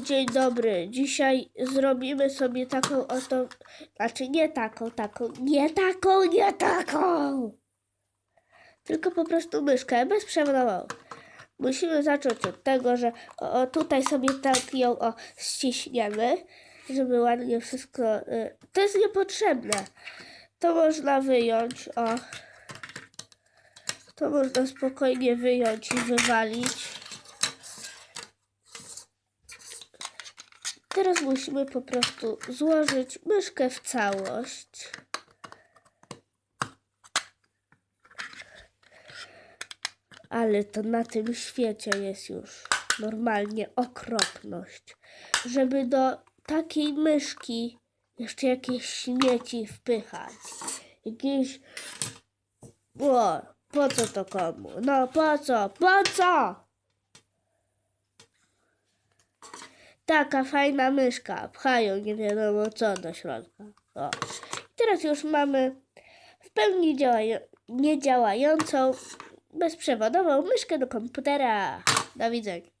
dzień dobry. Dzisiaj zrobimy sobie taką oto... Znaczy nie taką, taką, nie taką, nie taką. Tylko po prostu myszkę bezprzewodową. Musimy zacząć od tego, że o, tutaj sobie tak ją o, ściśniemy, żeby ładnie wszystko... Y, to jest niepotrzebne. To można wyjąć, o. To można spokojnie wyjąć i wywalić. Teraz musimy po prostu złożyć myszkę w całość. Ale to na tym świecie jest już normalnie okropność. Żeby do takiej myszki jeszcze jakieś śmieci wpychać. Jakieś... O, po co to komu? No po co? Po co? Taka fajna myszka. Pchają nie wiadomo co do środka. O. Teraz już mamy w pełni działają, niedziałającą, bezprzewodową myszkę do komputera. Do widzenia.